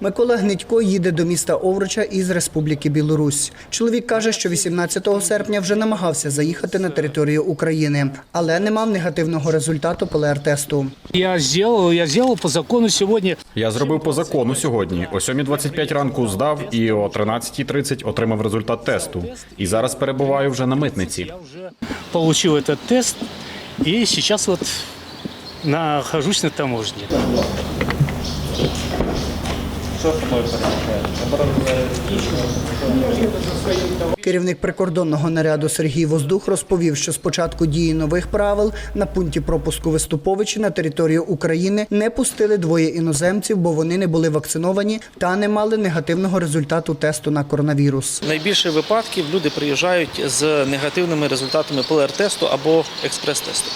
Микола Гнедько їде до міста Овруча із Республіки Білорусь. Чоловік каже, що 18 серпня вже намагався заїхати на територію України, але не мав негативного результату ПЛР-тесту. Я сделал, я сделал по закону сегодня. Я зробив по закону сьогодні. О 7.25 ранку здав і о 13.30 отримав результат тесту. І зараз перебуваю вже на митниці. Я уже получил этот тест и сейчас вот нахожусь на таможне. Керівник прикордонного наряду Сергій Воздух розповів, що з початку дії нових правил на пункті пропуску Виступовичі на територію України не пустили двоє іноземців, бо вони не були вакциновані та не мали негативного результату тесту на коронавірус. Найбільше випадків люди приїжджають з негативними результатами ПЛР-тесту або експрес-тесту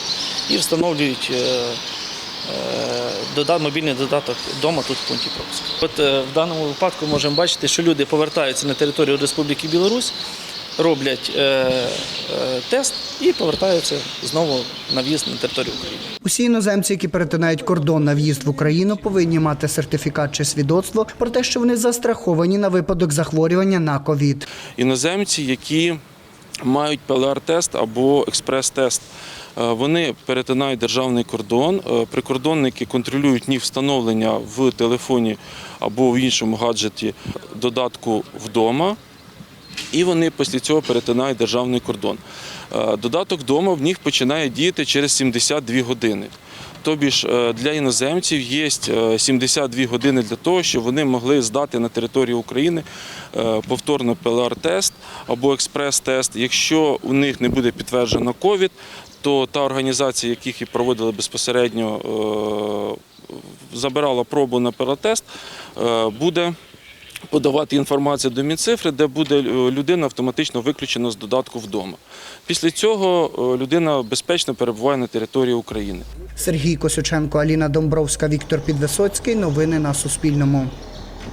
і встановлюють е, мобільний додаток вдома тут в пункті пропуску. От е, в даному випадку можемо бачити, що люди повертаються на територію Республіки Білорусь, роблять е, е, тест і повертаються знову на в'їзд на територію України. Усі іноземці, які перетинають кордон на в'їзд в Україну, повинні мати сертифікат чи свідоцтво про те, що вони застраховані на випадок захворювання на ковід. іноземці, які мають ПЛР-тест або експрес-тест. Е, Вони перетинають державний кордон. Е, Прикордонники контролюють їх встановлення в телефоні або в іншому гаджеті додатку вдома. І вони після цього перетинають державний кордон. Е, Додаток вдома в них починає діяти через 72 години. Тобі ж для іноземців є е, 72 години для того, щоб вони могли здати на територію України повторно ПЛР-тест або експрес-тест. Якщо у них не буде підтверджено ковід, то та організація, яких і проводили безпосередньо, е, забирала пробу на ПЛР-тест, е, буде подавати інформацію до Мінцифри, де буде е, людина автоматично виключена з додатку вдома. Після цього людина безпечно перебуває на території України. Сергій Косюченко, Аліна Домбровська, Віктор Підвисоцький. Новини на Суспільному.